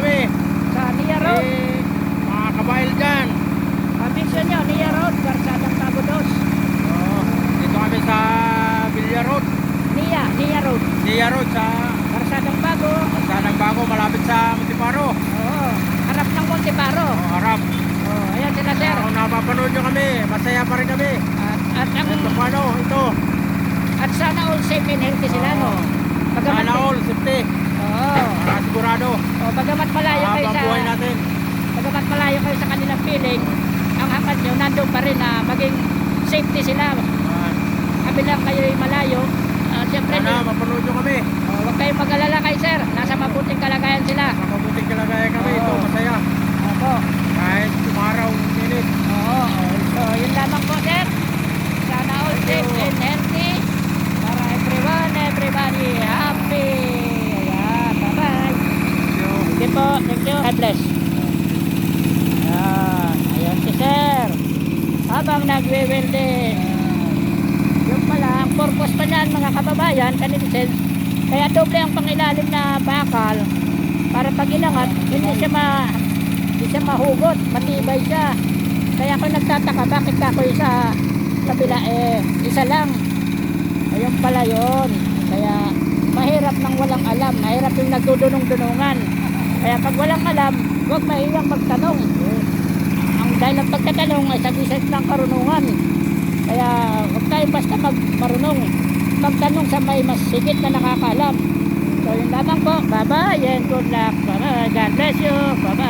kami. Sa Nia Road? Eh, mga kabail dyan. Ambisyon nyo, Nia Road, Garsadang Tagudos. Oh, dito kami sa Villa Road. Nia, Nia Road. Nia Road sa... Garsadang Bago. Garsadang Bago, malapit sa Montiparo. Oo, oh, harap ng Montiparo. Oo, oh, harap. Oh, ayan sila sir. Kung napapanood nyo kami, masaya pa rin kami. At, at ang... Ito, ano, ito. At sana all safe and healthy sila, oh. no? Sana all, safety. Oo. Oh bagamat malayo kayo sa natin. bagamat malayo kayo sa kanilang piling, ang hangad nyo nandun pa rin na maging safety sila. Kabilang kayo malayo. Uh, Siyempre, Sana mapanood nyo kami. oh, huwag kayong mag-alala kay sir. Nasa mabuting kalagayan sila. Sa mabuting kalagayan kami. Ito, Oo. masaya. Opo. Kahit umaraw, minit. Oo. So, yun lamang po, sir. Sana all safe you. and healthy. Para everyone, everybody happy. Ayan. Bye-bye. Thank you po. Thank you. God bless. Ayan. Ayan si sir. Habang nagwe-welding. Yung pala, ang purpose pa niyan mga kababayan, kaninisin, kaya doble ang pangilalim na bakal para pag inangat, hindi siya ma hindi siya mahugot, matibay siya. Kaya ako nagtataka, bakit ako sa kabila eh, isa lang. Ayun pala yun. Kaya mahirap nang walang alam, mahirap yung nagdudunong-dunungan. Kaya pag walang alam, huwag mahiyang magtanong. Ang dahil ang pagtatanong ay sabisit ng karunungan. Kaya huwag tayo basta mag marunong magtanong sa may mas higit na nakakaalam. So yun lamang po. Bye-bye and good luck. God bless you. Bye-bye.